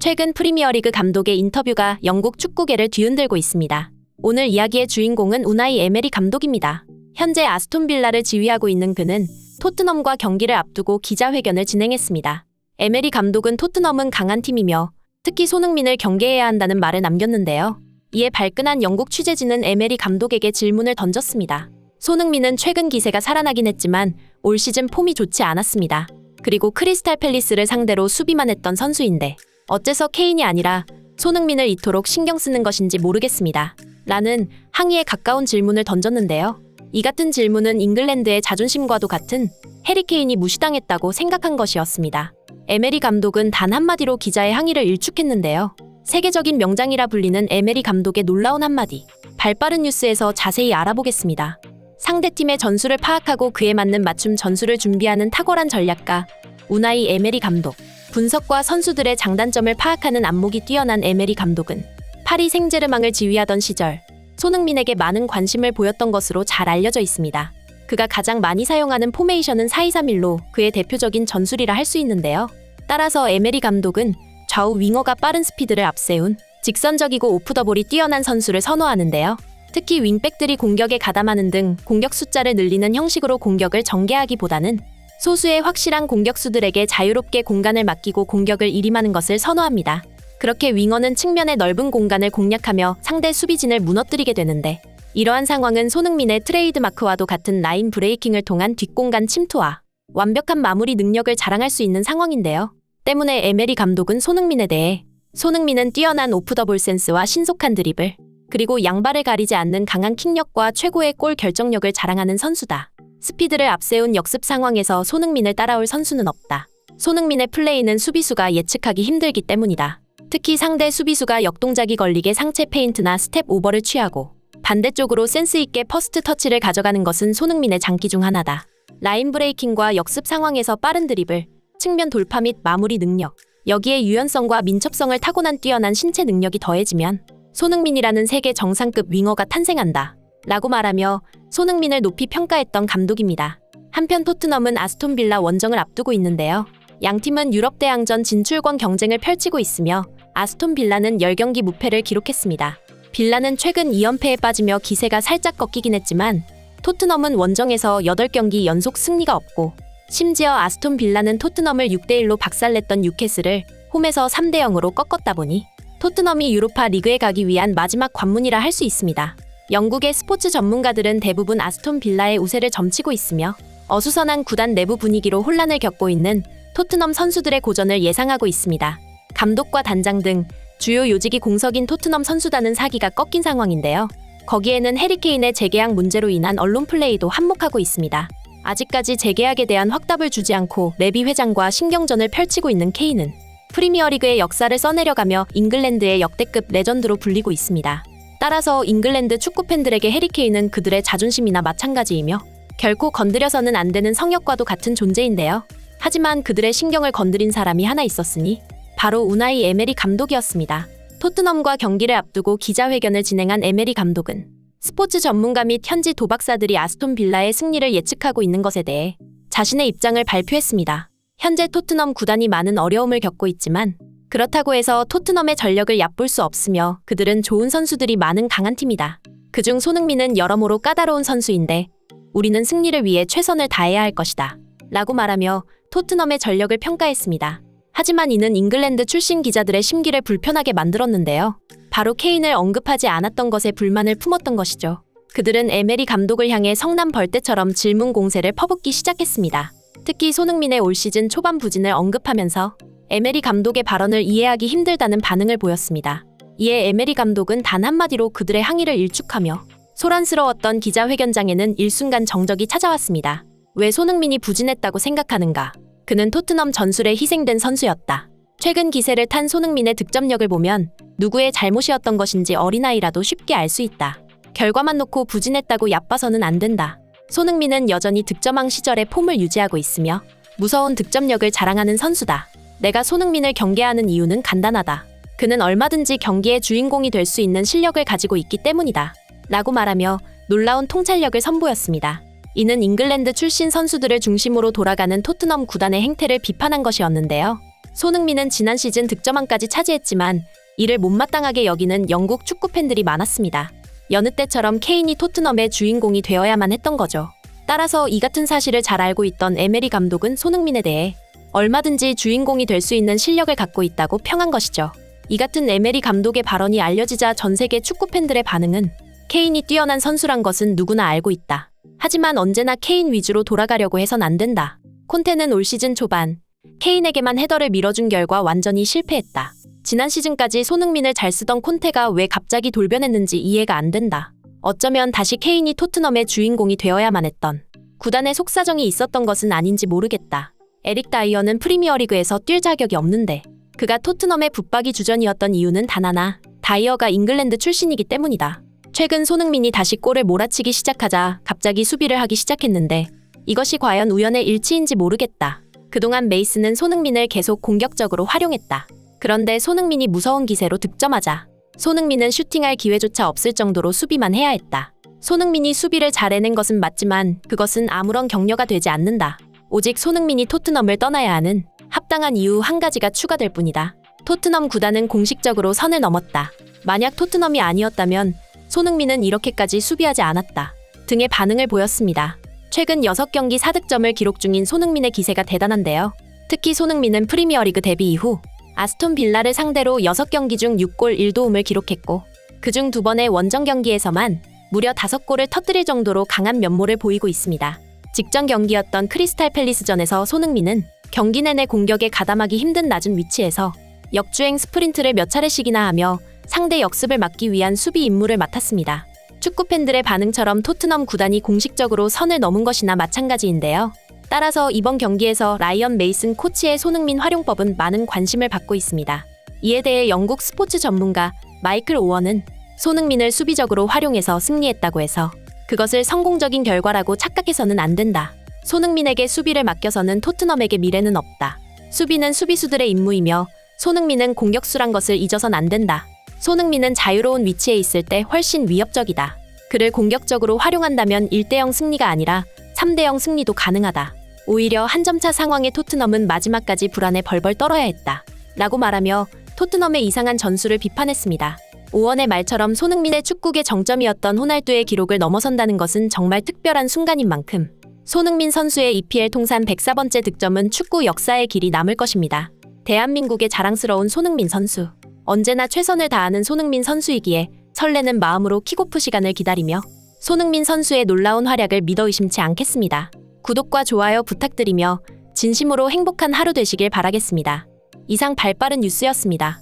최근 프리미어리그 감독의 인터뷰가 영국 축구계를 뒤흔들고 있습니다. 오늘 이야기의 주인공은 우나이 에메리 감독입니다. 현재 아스톤 빌라를 지휘하고 있는 그는 토트넘과 경기를 앞두고 기자회견을 진행했습니다. 에메리 감독은 토트넘은 강한 팀이며 특히 손흥민을 경계해야 한다는 말을 남겼는데요. 이에 발끈한 영국 취재진은 에메리 감독에게 질문을 던졌습니다. 손흥민은 최근 기세가 살아나긴 했지만 올 시즌 폼이 좋지 않았습니다. 그리고 크리스탈 팰리스를 상대로 수비만 했던 선수인데 어째서 케인이 아니라 손흥민을 이토록 신경 쓰는 것인지 모르겠습니다. 라는 항의에 가까운 질문을 던졌는데요. 이 같은 질문은 잉글랜드의 자존심과도 같은 해리 케인이 무시당했다고 생각한 것이었습니다. 에메리 감독은 단 한마디로 기자의 항의를 일축했는데요. 세계적인 명장이라 불리는 에메리 감독의 놀라운 한마디. 발빠른 뉴스에서 자세히 알아보겠습니다. 상대팀의 전술을 파악하고 그에 맞는 맞춤 전술을 준비하는 탁월한 전략가 우나이 에메리 감독. 분석과 선수들의 장단점을 파악하는 안목이 뛰어난 에메리 감독은 파리 생제르맹을 지휘하던 시절 손흥민에게 많은 관심을 보였던 것으로 잘 알려져 있습니다. 그가 가장 많이 사용하는 포메이션은 4-2-3-1로 그의 대표적인 전술이라 할 수 있는데요. 따라서 에메리 감독은 좌우 윙어가 빠른 스피드를 앞세운 직선적이고 오프더볼이 뛰어난 선수를 선호하는데요. 특히 윙백들이 공격에 가담하는 등 공격 숫자를 늘리는 형식으로 공격을 전개하기보다는 소수의 확실한 공격수들에게 자유롭게 공간을 맡기고 공격을 일임하는 것을 선호합니다. 그렇게 윙어는 측면의 넓은 공간을 공략하며 상대 수비진을 무너뜨리게 되는데 이러한 상황은 손흥민의 트레이드마크와도 같은 라인 브레이킹을 통한 뒷공간 침투와 완벽한 마무리 능력을 자랑할 수 있는 상황인데요. 때문에 에메리 감독은 손흥민에 대해 손흥민은 뛰어난 오프더볼 센스와 신속한 드리블 그리고 양발을 가리지 않는 강한 킥력과 최고의 골 결정력을 자랑하는 선수다. 스피드를 앞세운 역습 상황에서 손흥민을 따라올 선수는 없다. 손흥민의 플레이는 수비수가 예측하기 힘들기 때문이다. 특히 상대 수비수가 역동작이 걸리게 상체 페인트나 스텝 오버를 취하고 반대쪽으로 센스 있게 퍼스트 터치를 가져가는 것은 손흥민의 장기 중 하나다. 라인 브레이킹과 역습 상황에서 빠른 드리블, 측면 돌파 및 마무리 능력, 여기에 유연성과 민첩성을 타고난 뛰어난 신체 능력이 더해지면 손흥민이라는 세계 정상급 윙어가 탄생한다. 라고 말하며 손흥민을 높이 평가했던 감독입니다. 한편 토트넘은 아스톤 빌라 원정을 앞두고 있는데요. 양 팀은 유럽 대항전 진출권 경쟁을 펼치고 있으며 아스톤 빌라는 10경기 무패를 기록했습니다. 빌라는 최근 2연패에 빠지며 기세가 살짝 꺾이긴 했지만 토트넘은 원정에서 8경기 연속 승리가 없고 심지어 아스톤 빌라는 토트넘을 6대1로 박살냈던 뉴캐슬을 홈에서 3대 0으로 꺾었다 보니 토트넘이 유로파 리그에 가기 위한 마지막 관문이라 할 수 있습니다. 영국의 스포츠 전문가들은 대부분 아스톤 빌라의 우세를 점치고 있으며 어수선한 구단 내부 분위기로 혼란을 겪고 있는 토트넘 선수들의 고전을 예상하고 있습니다. 감독과 단장 등 주요 요직이 공석인 토트넘 선수단은 사기가 꺾인 상황인데요. 거기에는 해리케인의 재계약 문제로 인한 언론 플레이도 한몫하고 있습니다. 아직까지 재계약에 대한 확답을 주지 않고 레비 회장과 신경전을 펼치고 있는 케인은 프리미어리그의 역사를 써내려가며 잉글랜드의 역대급 레전드로 불리고 있습니다. 따라서 잉글랜드 축구 팬들에게 해리케인은 그들의 자존심이나 마찬가지이며 결코 건드려서는 안 되는 성역과도 같은 존재인데요. 하지만 그들의 신경을 건드린 사람이 하나 있었으니 바로 우나이 에메리 감독이었습니다. 토트넘과 경기를 앞두고 기자회견을 진행한 에메리 감독은 스포츠 전문가 및 현지 도박사들이 아스톤 빌라의 승리를 예측하고 있는 것에 대해 자신의 입장을 발표했습니다. 현재 토트넘 구단이 많은 어려움을 겪고 있지만 그렇다고 해서 토트넘의 전력을 얕볼 수 없으며 그들은 좋은 선수들이 많은 강한 팀이다. 그중 손흥민은 여러모로 까다로운 선수인데 우리는 승리를 위해 최선을 다해야 할 것이다. 라고 말하며 토트넘의 전력을 평가했습니다. 하지만 이는 잉글랜드 출신 기자들의 심기를 불편하게 만들었는데요. 바로 케인을 언급하지 않았던 것에 불만을 품었던 것이죠. 그들은 에메리 감독을 향해 성남 벌떼처럼 질문 공세를 퍼붓기 시작했습니다. 특히 손흥민의 올 시즌 초반 부진을 언급하면서 에메리 감독의 발언을 이해하기 힘들다는 반응을 보였습니다. 이에 에메리 감독은 단 한마디로 그들의 항의를 일축하며 소란스러웠던 기자회견장에는 일순간 정적이 찾아왔습니다. 왜 손흥민이 부진했다고 생각하는가? 그는 토트넘 전술에 희생된 선수였다. 최근 기세를 탄 손흥민의 득점력을 보면 누구의 잘못이었던 것인지 어린아이라도 쉽게 알 수 있다. 결과만 놓고 부진했다고 얕봐서는 안 된다. 손흥민은 여전히 득점왕 시절의 폼을 유지하고 있으며 무서운 득점력을 자랑하는 선수다. 내가 손흥민을 경계하는 이유는 간단하다. 그는 얼마든지 경기의 주인공이 될 수 있는 실력을 가지고 있기 때문이다. 라고 말하며 놀라운 통찰력을 선보였습니다. 이는 잉글랜드 출신 선수들을 중심으로 돌아가는 토트넘 구단의 행태를 비판한 것이었는데요. 손흥민은 지난 시즌 득점왕까지 차지했지만 이를 못마땅하게 여기는 영국 축구 팬들이 많았습니다. 여느 때처럼 케인이 토트넘의 주인공이 되어야만 했던 거죠. 따라서 이 같은 사실을 잘 알고 있던 에메리 감독은 손흥민에 대해 얼마든지 주인공이 될 수 있는 실력을 갖고 있다고 평한 것이죠. 이 같은 에메리 감독의 발언이 알려지자 전 세계 축구 팬들의 반응은 케인이 뛰어난 선수란 것은 누구나 알고 있다. 하지만 언제나 케인 위주로 돌아가려고 해선 안 된다. 콘테는 올 시즌 초반 케인에게만 헤더를 밀어준 결과 완전히 실패했다. 지난 시즌까지 손흥민을 잘 쓰던 콘테가 왜 갑자기 돌변했는지 이해가 안 된다. 어쩌면 다시 케인이 토트넘의 주인공이 되어야만 했던 구단의 속사정이 있었던 것은 아닌지 모르겠다. 에릭 다이어는 프리미어리그에서 뛸 자격이 없는데 그가 토트넘의 붙박이 주전이었던 이유는 단 하나 다이어가 잉글랜드 출신이기 때문이다. 최근 손흥민이 다시 골을 몰아치기 시작하자 갑자기 수비를 하기 시작했는데 이것이 과연 우연의 일치인지 모르겠다. 그동안 메이스는 손흥민을 계속 공격적으로 활용했다. 그런데 손흥민이 무서운 기세로 득점하자 손흥민은 슈팅할 기회조차 없을 정도로 수비만 해야 했다. 손흥민이 수비를 잘 해낸 것은 맞지만 그것은 아무런 격려가 되지 않는다. 오직 손흥민이 토트넘을 떠나야 하는 합당한 이유 한 가지가 추가될 뿐이다. 토트넘 구단은 공식적으로 선을 넘었다. 만약 토트넘이 아니었다면 손흥민은 이렇게까지 수비하지 않았다. 등의 반응을 보였습니다. 최근 6경기 4득점을 기록 중인 손흥민의 기세가 대단한데요. 특히 손흥민은 프리미어리그 데뷔 이후 아스톤 빌라를 상대로 6경기 중 6골 1도움을 기록했고 그중 두 번의 원정 경기에서만 무려 5골을 터뜨릴 정도로 강한 면모를 보이고 있습니다. 직전 경기였던 크리스탈 팰리스전에서 손흥민은 경기 내내 공격에 가담하기 힘든 낮은 위치에서 역주행 스프린트를 몇 차례씩이나 하며 상대 역습을 막기 위한 수비 임무를 맡았습니다. 축구 팬들의 반응처럼 토트넘 구단이 공식적으로 선을 넘은 것이나 마찬가지인데요. 따라서 이번 경기에서 라이언 메이슨 코치의 손흥민 활용법은 많은 관심을 받고 있습니다. 이에 대해 영국 스포츠 전문가 마이클 오원은 손흥민을 수비적으로 활용해서 승리했다고 해서 그것을 성공적인 결과라고 착각해서는 안 된다. 손흥민에게 수비를 맡겨서는 토트넘에게 미래는 없다. 수비는 수비수들의 임무이며 손흥민은 공격수란 것을 잊어선 안 된다. 손흥민은 자유로운 위치에 있을 때 훨씬 위협적이다. 그를 공격적으로 활용한다면 1대0 승리가 아니라 3대0 승리도 가능하다. 오히려 한 점 차 상황의 토트넘은 마지막까지 불안에 벌벌 떨어야 했다. 라고 말하며 토트넘의 이상한 전술을 비판했습니다. 오원의 말처럼 손흥민의 축구계 정점이었던 호날두의 기록을 넘어선다는 것은 정말 특별한 순간인 만큼 손흥민 선수의 EPL 통산 104번째 득점은 축구 역사의 길이 남을 것입니다. 대한민국의 자랑스러운 손흥민 선수. 언제나 최선을 다하는 손흥민 선수이기에 설레는 마음으로 킥오프 시간을 기다리며 손흥민 선수의 놀라운 활약을 믿어 의심치 않겠습니다. 구독과 좋아요 부탁드리며 진심으로 행복한 하루 되시길 바라겠습니다. 이상 발빠른 뉴스였습니다.